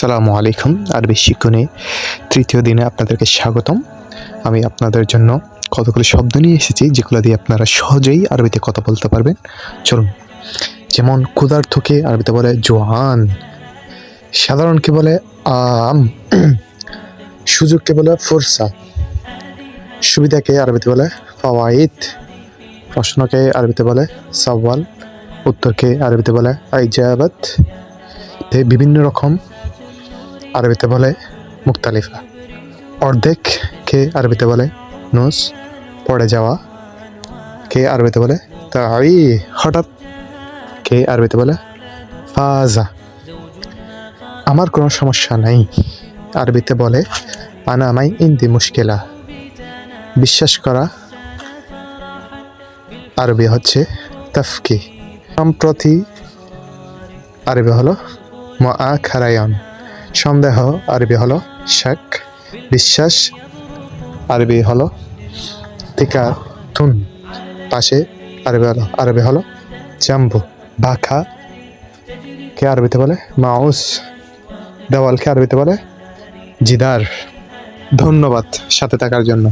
সালামু আলাইকুম। আরবি শিক্ষণে তৃতীয় দিনে আপনাদেরকে স্বাগতম। আমি আপনাদের জন্য কতগুলো শব্দ নিয়ে এসেছি, যেগুলো দিয়ে আপনারা সহজেই আরবিতে কথা বলতে পারবেন। চলুন। যেমন ক্ষুধার্থকে আরবিতে বলে জোয়ান, সাধারণকে বলে আম, সুযোগকে বলে ফোরসা, সুবিধাকে আরবিতে বলে ফাওয়াইদ, প্রশ্নকে আরবিতে বলে সওয়াল, উত্তরকে আরবিতে বলে আইজাবাত বিভিন্ন রকম আরবিতে বলে মুক্তালিফা অর্ধেককে আরবিতে বলে নুস, পড়ে যাওয়া। কে আরবিতে বলে তাই, হঠাৎ কে আরবিতে বলে ফাজা। আমার কোনো সমস্যা নাই। আরবিতে বলে আনা মাই ইন্দি মুশকিলা। বিশ্বাস করা আরবি হচ্ছে তাফকি। সম্প্রতি আরবি হলো মা খারায়ন। সন্দেহ, আরবি হলো শাক, বিশ্বাস, আরবি হলো টিকা থুন। পাশে আরবি হলো আরবি হলো জাম্বু বাখা কে আরবিতে বলে? মাউস। দেওয়ালকে আরবিতে বলে জিদার। ধন্যবাদ সাথে থাকার জন্য।